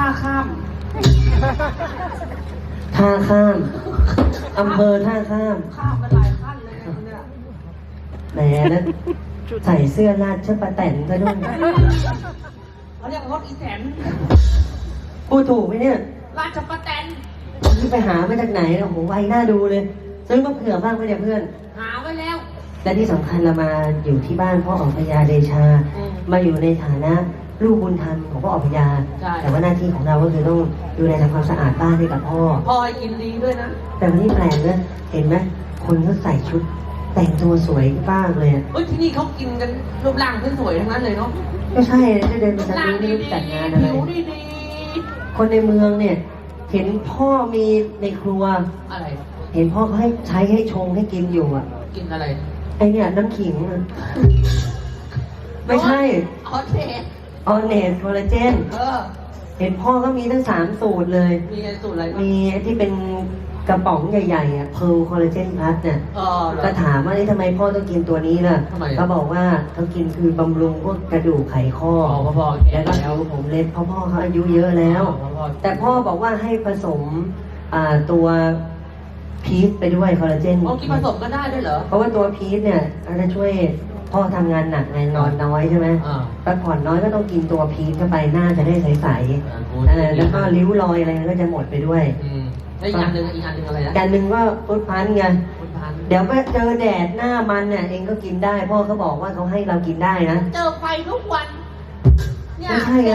ท่าข้าม ท่าข้ามอำเภอท่าข้ามข้ามไปหลายขั้นเลยเนี่ยแหมนะใส่เสื้อลาดชุดประแตนซะด้วยเขาเรียกรถอีแสนพูดถูกไหมเนี่ยราชประแตนนี่ไปหามาจากไหนโอ้โหไวน่าดูเลยซื้อมะเขือบ้างไหมเนี่ยเพื่อน หาไว้แล้ว และที่สำคัญเรามาอยู่ที่บ้านพ่อออกพญาเดชาอืมมาอยู่ในฐานะ ลูกบุญธรรมของพ่อออกพญาใช่ แต่ว่าหน้าที่ของเราก็คือต้องดูแลทำความสะอาดบ้านให้กับพ่อพลอยกินดีด้วยนะแต่วันนี้แปลกนะเห็นไหมคนเขาใส่ชุด แต่งตัวสวยมากเลยอะเอ้ยที่นี่เขากินกันรูปร่างสวยๆทั้งนั้นเลยเนาะไม่ใช่ถ้าเดินไปรูปทางร่างนี้ดีนี่ๆจัดงานอะไร ผิวดีคนในเมืองเนี่ย เห็นพ่อมีในครัว ๆอะไร เห็นพ่อเขาให้ใช้ให้ชงให้กินอยู่อะกินอะไรไอเนี่ยน้ำขิงอะไม่ใช่ออเท ออเนสคอลลาเจน เออ เห็นพ่อก็มีทั้งสามสูตรเลย มีไงสูตรอะไรบ้างมีที่เป็นกระป๋องใหญ่ๆอะเพลคอลลาเจนพัทเนี่ย เออเหรอ ก็ถามว่านี่ทำไมพ่อต้องกินตัวนี้ล่ะทำไมเขาบอกว่าเขากินคือบำรุงพวกกระดูกไขข้ออ๋อพอพอแล้วก็เอาผมเล็บเพราะพ่อเขาอายุเยอะแล้ว พอพอแต่พ่อบอกว่าให้ผสมอ่าตัวพีชไปด้วยคอลลาเจนอ๋อกินผสมก็ได้ด้วยเหรอ เพราะว่าตัวพีชเนี่ยมันจะช่วย พ่อทำงานหนักไงนอนน้อยใช่ไหมอ่า พักผ่อนน้อยก็ต้องกินตัวพีชเข้าไปหน้าจะได้ใสอ่าๆเออแล้วก็ริ้วรอยอะไรมันก็จะหมดไปด้วยอืมแล้วอีกอันหนึ่งอีกอันหนึ่งอะไรนะกันหนึ่งก็ฟุตพันธ์ไง คุณพันธุ์เดี๋ยวไปเจอแดดหน้ามันเนี่ยเองก็กินได้พ่อเขาบอกว่าเขาให้เรากินได้นะ เจอไฟทุกวัน เนี่ยไม่ใช่ไง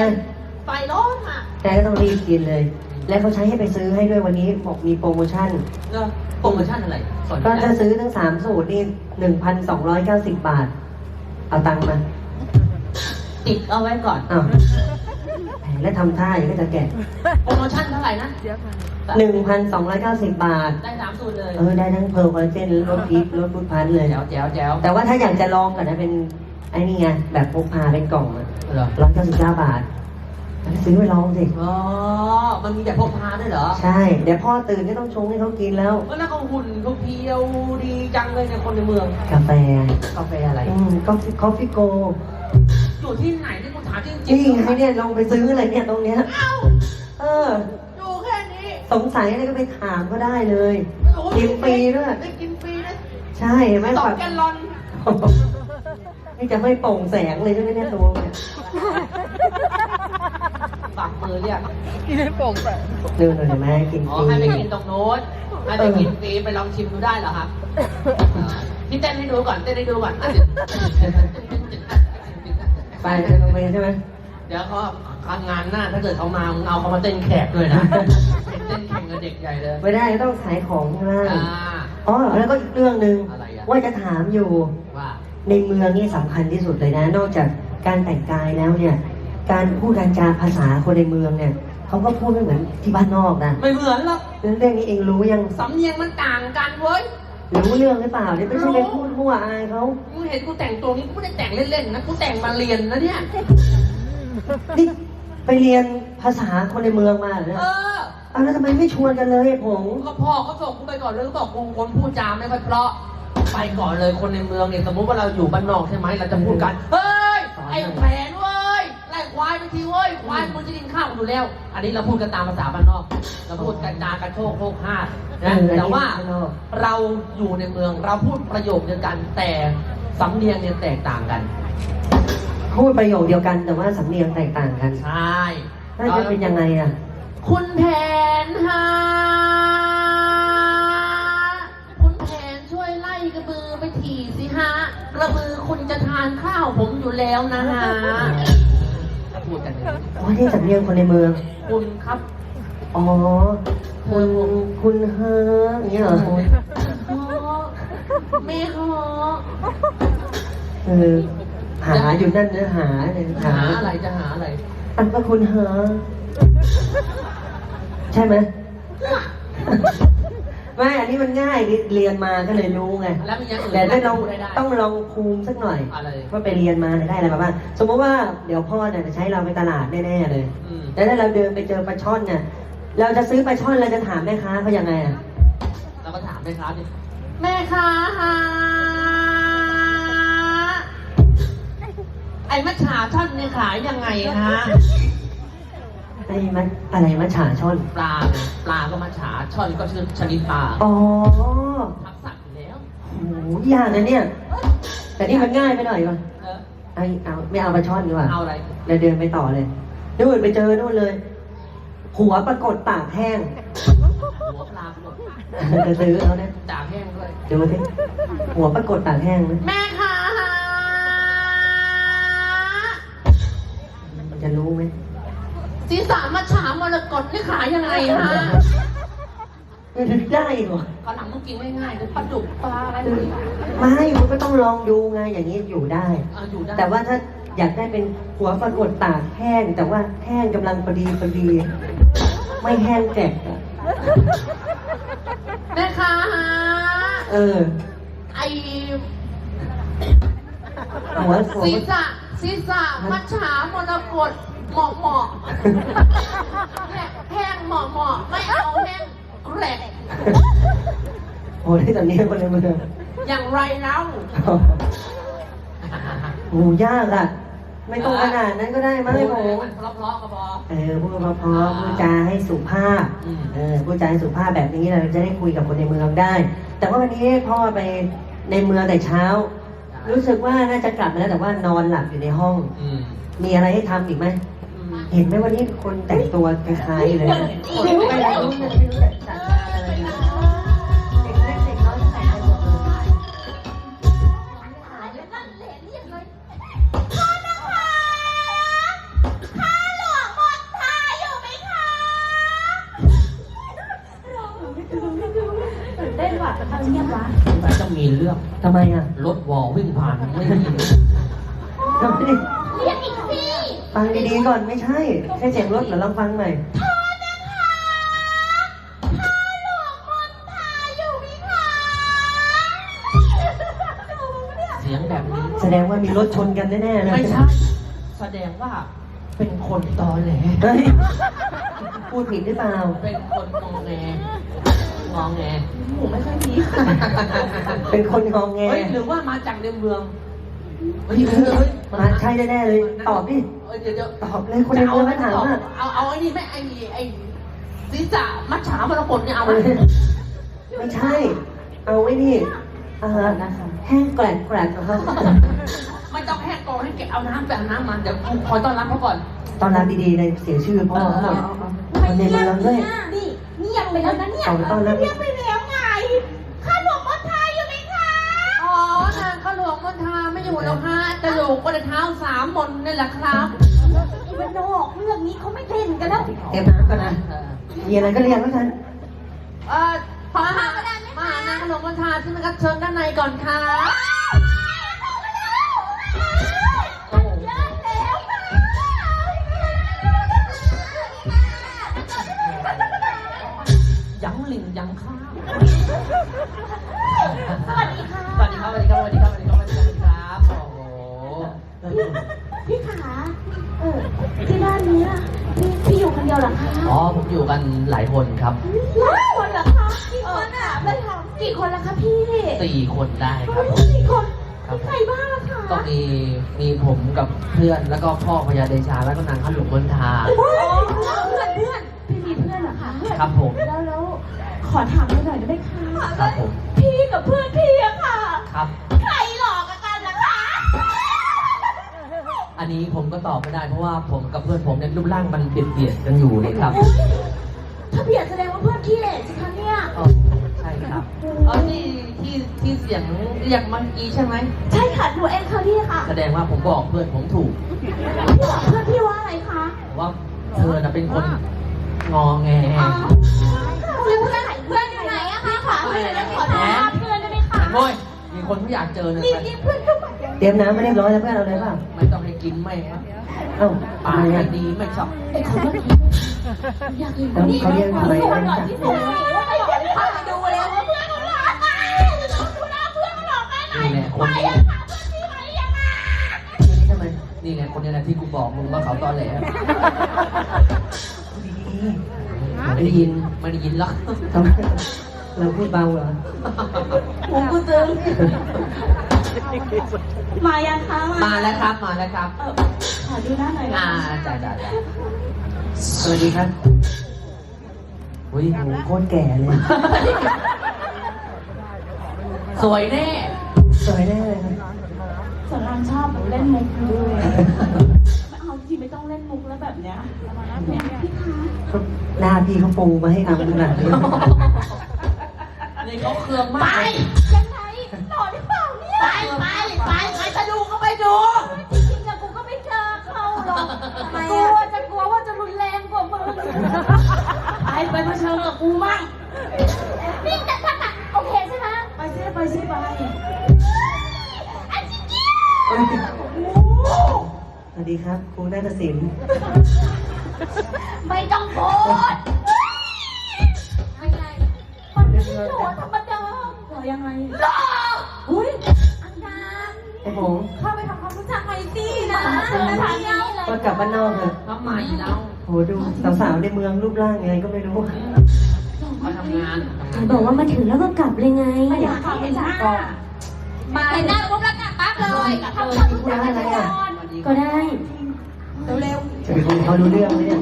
ไฟร้อนอะแต่ก็ต้องรีบกินเลย และเขาใช้ให้ไปซื้อให้ด้วยวันนี้บอกมีโปรโมชั่นเนอะโปรโมชั่นอะไรสอนก็ได้ถ้าซื้อทั้งสามสูตรนี่หนึ่งพันสองร้อยเก้าสิบบาท เอาตังค์มาติดเอาไว้ก่อนอ้าวแล้วทำท่าอย่างก็จะแกะโปรโมชั่นเท่าไหร่นะ หนึ่งพันสองร้อยเก้าสิบบาท ได้สามสูตรเลยเออ ได้ทั้งเพร์ลคอลลาเจนลดพีชลดพุทพันธ์เลยแจ๋วแจ๋วแจ๋วแต่ว่าถ้าอยากจะลองก่อนนะเป็นไอ้นี่ไงแบบพกพาเป็นกล่องอะเหรอร้อยเก้าสิบเก้าบาท ซื้อไปลองสิ อ๋อ มันมีแบบพกพาด้วยเหรอใช่ เดี๋ยวพ่อตื่นก็ต้องชงให้เขากินแล้วเออแล้วเขาหุ่นเขาเพรียวดีจังเลยในยคนในเมืองกาแฟกาแฟอะไร อืมกาแฟคอฟฟี่โกอยู่ที่ไหนที่กูถามจริงจรินี่ไงเนี่ยลองไปซื้ออะไรเนี่ยตรงเนี้ย เอ้าเออ อยู่แค่นี้สงสัยอะไรก็ไปถามก็ได้เลย โอ้โหกินฟรีด้วย ได้กินฟรีด้วยใช่เห็นไหมสองแบบแกลลอนนี่จะไม่โปร่งแสงเลยใช่ไหมเนี่ยตัวเนี่ย ฝากมือเรียกเดินหน่อยเห็นไหมกินอ๋อฟรีให้ไปกินตรงโน้นให้ไปกินฟรีไปลองชิมดูได้เหรอครับพี่เต้นให้ดูก่อนเต้นให้ดูก่อนอะไปเดินลงไปใช่ไหมเดี๋ยวเขางานหน้าถ้าเกิดเขามามึงเอาเขามาเต้นแขกด้วยนะเต้นแข่งกับเด็กใหญ่เลยไม่ได้ต้องขายของข้างล่างอ่าอ๋อแล้วก็อีกเรื่องหนึ่งอะไรอะว่าจะถามอยู่ว่าในเมืองนี่สำคัญที่สุดเลยนะ นอกจากการแต่งกายแล้วเนี่ย การพูดการจาภาษาคนในเมืองเนี่ยเขาก็พูดไม่เหมือนที่บ้านนอกนะไม่เหมือนหรอกเรื่องนี้เองรู้ยังสำเนียงมันต่างกันเว้ย รู้เรื่องหรือเปล่าเนี่ยไม่ใช่ไปพูดมั่วอายเขามึงเห็นกูแต่งตัวนี้กูไม่ได้แต่งเล่นๆนะกูแต่งมาเรียนนะเนี่ย นี่ไปเรียนภาษาคนในเมืองมาเหรอเนี่ยเออเอาแล้วทำไมไม่ชวนกันเลยผมก็พ่อเขาส่งกูไปก่อนเลยเขาบอกกูคนพูดจาไม่ค่อยเพราะ ไปก่อนเลยคนในเมืองเนี่ยสมมติว่าเราอยู่บ้านนอกใช่ไหมเราจะพูดกัน เฮ้ย ไอ้แผนเว้ยไวายไปทีเว้ยควายมึงจะกินข้าวอยู่แล้ว อันนี้เราพูดกันตามภาษาบ้านนอก เราพูดกันจากระโชกโคกห้าดนะแต่ว่าเราอยู่ในเมืองเราพูดประโยคเดียวกันแต่สำเนียงเนี่ยแตกต่างกัน พูดประโยคเดียวกันแต่ว่าสำเนียงแตกต่างกันใช่น่าจะเป็นยังไงอะ คุณแผนฮะคุณแผนช่วยไล่กระบือไปทีสิฮะ กระบือคุณจะทานข้าวผมอยู่แล้วนะฮะ พูดกันอย่างนี้อ๋อที่สำเนียงคนในเมือง คุณครับอ๋อ คุณ คุณเฮออย่างเงี้ยเหรอไม่ฮอเออหาอยู่นั่นเนื้อหาเนี่ยหาอะไรจะหาอะไร อันก็คุณเฮอใช่ไหม ไม่อันนี้มันง่ายเรียนมาก็เลยรู้ไงแล้วมีอย่างอื่นแต่ได้ลองพูดได้ได้ ต้องลองภูมิสักหน่อยอะไร ว่าไปเรียนมาเนี่ยได้อะไรมาบ้างสมมติว่าเดี๋ยวพ่อเนี่ยจะใช้เราไปตลาดแน่ๆเลย อืมแล้วถ้าเราเดินไปเจอปลาช่อนเนี่ยเราจะซื้อปลาช่อนเราจะถามแม่ค้าเขายังไงอะเราก็ถามแม่ค้าดิแม่ค้าฮะไอ้มัจฉาท่อนเนี่ยขายยังไงฮะ ไอ้มันอะไรมัจฉาช่อน ปลาไงปลาก็มาฉาช่อนก็ชื่อชนิดปลาอ๋อทักษะอยู่แล้วโหยากนะเนี่ย แต่นี่มันง่ายไปหน่อยก่อนเออไอเอาไม่เอาปลาช่อนดีกว่าเอาอะไรเราเดินไปต่อเลยนู่นไปเจอนู่นเลย หัวปรากฏปากแห้งหัวปลาหมดจะซื้อเขาเนี่ยจ่าแห้งด้วยดูสิหัวปรากฏปากแห้งนะแม่ค่ะมันจะรู้ไหม ศีรษะมาฉามรกตนี่ขายยังไงฮะได้เหรอขอหลังมึงกินง่ายๆคือปลาดุกปลาอะไรนี่ไม่คุณก็ต้องลองดูไงอย่างนี้อยู่ได้เอาอยู่ได้แต่ว่าถ้าอยากได้เป็นหัวปรากฏตากแห้ง แต่ว่าแห้งกำลังพอดีพอดี ไม่แห้งแกะอะแม่ค่ะเออ ไอหัวหัวศีรษะศีรษะมัจฉามรกต เหมาะเหมาะแห้งเหมาะเหมาะไม่เอาแห้งแกรกโอ้ที่ตอนนี้คนในมืออย่างไรเล่าโอ้ยากอะ ไม่ต้องขนาดนั้นก็ได้มั้งไอ้ผมมันเพราะๆก็พอ เออพูดเพราะๆพูดจาให้สุภาพ อืม เออพูดจาให้สุภาพแบบนี้เราจะได้คุยกับคนในเมืองได้ แต่ว่าวันนี้พ่อไปในเมืองแต่เช้า รู้สึกว่าน่าจะกลับมาแล้วแต่ว่านอนหลับอยู่ในห้อง อืมมีอะไรให้ทำอีกไหมอืม เห็นไหมวันนี้คนแต่งตัวคล้ายๆเลยนไม่รู้ไม่รู้ไม่รู้แต่จัดมาเลยเด็กเล็กเด็กน้อยแต่งกันหมดเลยเต้นหว่ะทำเงียบวะแต่จะมีเรื่องทำไมอะ รถวอวิ่งผ่านไม่ได้ยิน ทำไม ฟังดีๆก่อนไม่ใช่ แค่เสียงรถเหรอลองฟังหน่อยเสียงแบบนี้ แสดงว่ามีรถชนกันแน่ๆเลยไม่ใช่ แสดงว่าเป็นคนตอแหล เฮ้ยพูดผิดหรือเปล่า เป็นคนงองแงงองแงหมูไม่ค่อยมีเป็นคนงองแงเฮ้ยหรือว่ามาจากในเมืองเฮ้ยเฮ้ยเฮ้ยมาใช่แน่ๆเลย ตอบดิ เอ้ยเดี๋ยวเดี๋ยวตอบเลยคนในเมืองมาถามว่าเอาเอาไอ้นี่ไหมไอ้ไอ้ศีรษะมัจฉามรกตเนี่ยเอาไหมไม่ใช่ เอาไว้นี่อ่าแห้งแกลกแกลกนะครับไม่ต้องแห้งกองให้แกเอาน้ำไปเอาน้ำมาเดี๋ยวกูคอยต้อนรับเขาก่อน ตอนรับดีๆเลยเสียชื่อพ่อหมดคนในเมืองด้วย นี่เงียบไปแล้วนะเนี่ยเอาต้อนรับเงียบไปางข้าหลวงมณฑาไม่อยู่แล้วฮะจะอยู่ก็ได้เท้าสามมนนี่แหละครับอีวันนอกเรื่องนี้เขาไม่เล่นกันแล้วเตรียมน้ำก่อนนะมีอะไรก็เรียกแล้วกันเออพอหามาหานางขนมวันทาที่มันก็เชิญด้านในก่อนค่ะเหลายคนครับหลายคนเหรอคะกี่คนอะเลยค่ะกี่คนล่ะคะพี่สี่คนได้ครับผมสี่คนครับมีใครบ้างล่ะคะก็มีมีผมกับเพื่อนแล้วก็พ่อพญาเดชาแล้วก็นางขนมวันทาเพื่อนเพื่อนเพื่อนพี่มีเพื่อนเหรอคะครับผมแล้วแล้วขอถามหน่อยได้ไหมคะครับผมพี่กับเพื่อนพี่อะค่ะ ครับใครหลอกกันล่ะคะ อันนี้ผมก็ตอบไม่ได้เพราะว่าผมกับเพื่อนผมเนี่ยรูปร่างมันเบียดเบียดกันอยู่เลยครับ ถ้าเบียดแสดงว่าเพื่อนขี้เหร่สิคะเนี่ย อ๋อใช่ครับเออที่ที่ที่เสียงเรียกเมื่อกี้ใช่ไหม ใช่ค่ะหนูเองค่ะพี่ค่ะแสดงว่าผมบอกเพื่อนผมถูก พี่บอกเพื่อนพี่ว่าอะไรคะว่าเธอน่ะเป็นคนงอแงอ๋อแล้วเพื่อนไหนเพื่อนอยู่ไหนอะคะขอเพื่อนขอโทษเพื่อนได้ไหมคะ โอ้ย มีคนที่อยากเจอเนี่ยนี่นี่เพื่อนเข้ามาเตรียมน้ำไม่เรียบร้อยแล้วเพื่อนเอาเลยเปล่าไม่ต้องให้กินไม่ครับเอ้าปาทำกไมไม่อะดีไม่ชอบไอ้คนเมื่อกี้อยากเห็นคนนี้เขาเรียกทำไมคนหล่อที่สุดไอ้คนที่พาไปดูแล้วว่าเพื่อนเขาหลอกไปดูหน้าเพื่อนเขาหลอกไปไหนนี่แหละคไปนนี้อะค่ะเพื่อนพี่ไปยังไงนี่ทำไมนี่ไงคนนี้แหละที่กูบอกมึงว่าเขาตอนแหลดีๆไม่ได้ยินไม่ได้ยินหรอกทำไม เราพูดเบาเหรอ ผมกูซึ้งมายังคะมาแล้วครับ มาแล้วครับ เออขอดูหน้าหน่อยนะอ่าคะจ้าจ้าจ้าสวัสดีครับอุ้ยโหโคตรแก่เลย สวยแน่ สวยแน่เลยครับสอนรามชอบเล่นมุกด้วยเอาจริงไม่ต้องเล่นมุกแล้วแบบเนี้ยเนี่ยพี่คะเขาหน้าพี่เขาปูมาให้อำขนาดนี้ นี่เขาเครื่องมากไปเลยยังไงหล่อหรือเปล่าเนี่ยไปไปไปใครจะดูก็ไปดูจริงๆอะกูก็ไม่เจอเขาหรอกกลัวจะกลัวว่าจะรุนแรงกว่ามึงไปไปเผชิญกับกูมั่งนี่จะจะจะโอเคใช่ไหมไปซิไปซิไปอันจริงเอ้ยสวัสดีครับครูนาฏศิลป์ๆไม่ต้องพูด มันไม่ใช่หล่อธรรมดาหล่อยังไงหล่ออุ้ยอังดาไอ้ผมเข้าไปทำความรู้จักไมตี้นะมาเที่ยวเลยก็กลับบ้านนอกเถอะทำไมเราโหดูสาวๆในเมืองรูปร่างยังไงก็ไม่รู้มาทำงานทำงานบอกว่ามาถึงแล้วก็กลับเลยไงไม่อยากเข้าไปจักก่อนมาเห็นหน้าปุ๊บแล้วกลับปั๊บเลยทำความรู้จักกันก่อนก็ได้เร็วๆจะไปคุยเขารู้เรื่องไหมเนี่ย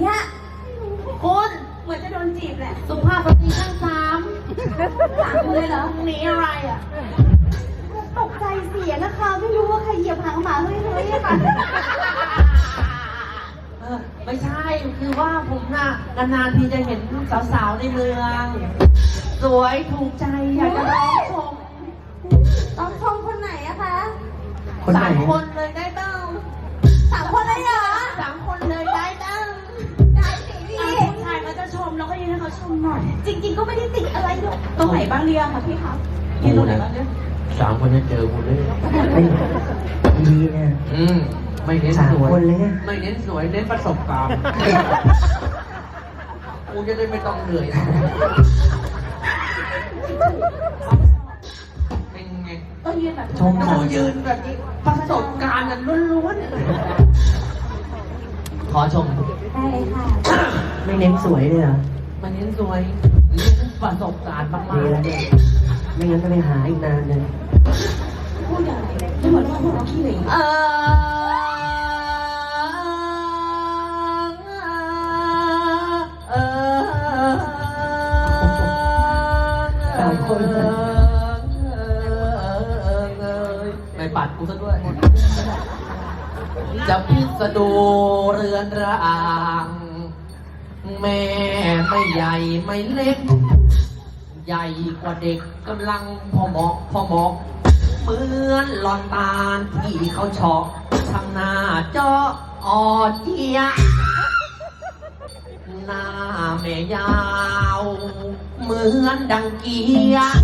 เนี่ยคุณเหมือนจะโดนจีบแหละสุภาพสตรีชั้นสามถามเลยเหรอหนีอะไรอะ ตกใจเสียนะคะ ไม่รู้ว่าใครเหยียบหางหมาเฮ้ยเฮ้ยอะค่ะเออไม่ใช่คือว่าผมน่ะนานๆทีจะเห็นสาวๆในเมือง สวยถูกใจอยากจะร้องชมต้องชมคนไหนอะคะคนไหน สามคน ชมหน่อย จริง ๆ ก็ไม่ได้ติดอะไรหรอกตรงไหนบ้างเรียค่ะพี่คะยืนตรงไหนบ้างเนี่ยสามคนนี้เจอกูเลยไม่ดีเนี่ยอืมไม่เน้นสามสวยคนเลยเนี่ยไม่เน้นสวยเน้นประสบการณ์กูจะได้ไม่ต้องเหนื่อยเป็นไงต้องยืนแบบชมต้สาอวงยืนแบบนี้ประสบการณ์กันล้วนๆขอชมได้เลยค่ะ ไม่เน้นสวยเลยเหรอ มันเน้นสวยเน้นประสบการณ์มากดีแล้วเนี่ยไม่งั้นจะไปหาอีกนานเลยพูดอย่างไรไม่เหมือนว่าพวกเราขี้เหร่ๆเออเออสามคนเลยไม่ปัดกูซะด้วย จะพิสดูเรือนร่าง แม่ไม่ใหญ่ไม่เล็ก ใหญ่กว่าเด็กกำลังพอเหมาะพอเหมาะเหมือนหลอนตาลที่เขาเฉาะทางหน้าเจาะออเจียหน้าแม่ยาว เหมือนดังเกียร์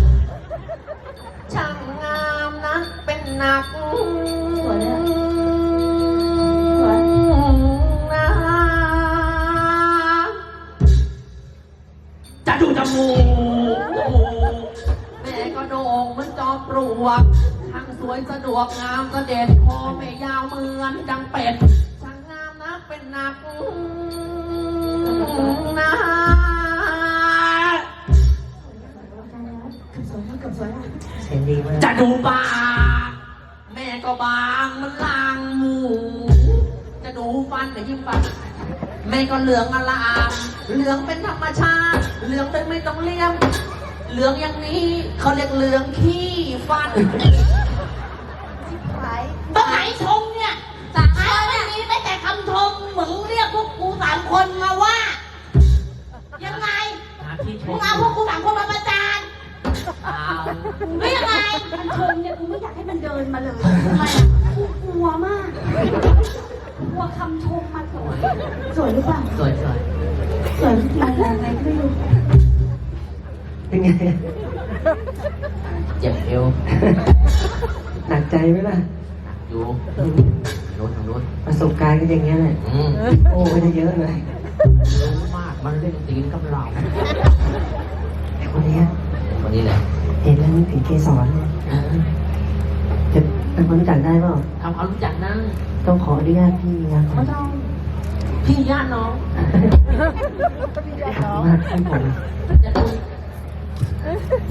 ช่างงามนักเป็นหนัก จะดูจมูกแม่ก็โด่งเหมือนจอมปลวกทั้งสวยสะดวกงามเสด็จคอแม่ยาวเหมือนดังเป็ดช่างงามนักเป็นหนักนะเสียงดีมากจะดูปากแม่ก็บางเหมันลางหมู จะดูฟันแต่ยิ่งฟัน แม่ก็เหลืองอลาม เหลืองเป็นธรรมชาติ เหลืองโดยไม่ต้องเลี้ยงเหลืองอย่างนี้เขาเรียกเหลืองขี้ฟันตรงไหนชมเนี่ยสามคนเนี่ยมีไม่แต่คำชมเหมือนเรียกพวกกูสามคนมาว่า ยังไงหาที่ชมึมงเอาพวกกูสามคนมาประจานเอาไม่ยังไงคำชมเนี่ยกูไม่อยากให้มันเดินมาเลยทำไมอะกูกลัวมาก กลัวคำชมมันสวยสวยหรือเปล่า สวย สวยสวยอะไรอะไรก็ไม่รู้เป็นไงเจ็บเอวหนักใจไหมล่ะอยู่อืมหนูนู้นทางนู้นประสบการณ์ก็อย่างเงี้ยแหละอืมโอ้ไม่ได้เยอะเลยรู้มากมันเล่นตีนกับเราไอ้คนเนี้ยวันนี้แหละเห็นแล้วนึกถึงเกสรเลยเออจะเป็นคนรู้จักได้เปล่าทำความรู้จักนะต้องขออนุญาตพี่นะครัไม่บต้องพี่ญาติน้อง ขอบคุณมากที่ผมจะดู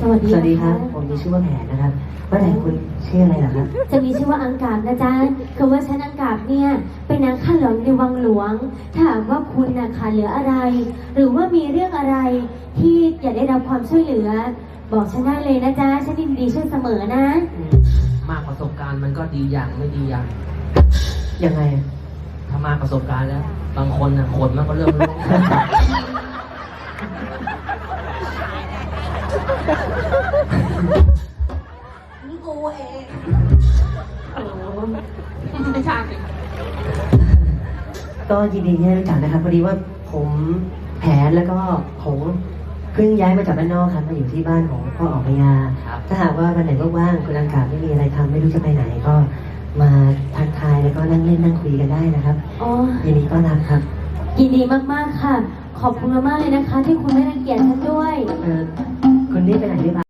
สวัสดีสวัสดีครับนะะผมมีชื่อว่าแผนนะครับว่าแต่คุณชื่ออะไรเหรอครับ จะมีชื่อว่าอังกาบนะจ๊ะคือว่าฉันอังกาบเนี่ย เป็นนางข้าหลวงในวังหลวง ถ้าหากว่าคุณน่ะขาดเหลืออะไร หรือว่ามีเรื่องอะไรที่อยากได้รับความช่วยเหลือ บอกฉันได้เลยนะจ๊ะ ฉันยินดีช่วยเสมอนะ มากประสบการณ์มันก็ดีอย่างไม่ดีอย่าง ยังไงอะ ถ้ามากประสบการณ์แล้ว บางคนน่ะขนมันก็เริ่มร่วงกูเองไม่ใช่สิก็ยินดีที่ได้รู้จักนะครับพอดีว่าผมแผนแล้วก็ผมเพิ่งย้ายมาจากบ้านนอกครับมาอยู่ที่บ้านของพ่อออกพยาครับถ้าหากว่าวันไหนว่างๆคุณอากาศไม่มีอะไรทำไม่รู้จะไปไหนก็มาทักทาย แล้วก็นั่งเล่นนั่งคุยกันได้นะครับอ๋อ ยินดีต้อนรับครับยินดีมากๆค่ะ ขอบคุณมากๆเลยนะคะ ที่คุณไม่รังเกียจฉันด้วย เออคุณรีบไปไหนหรือเปล่า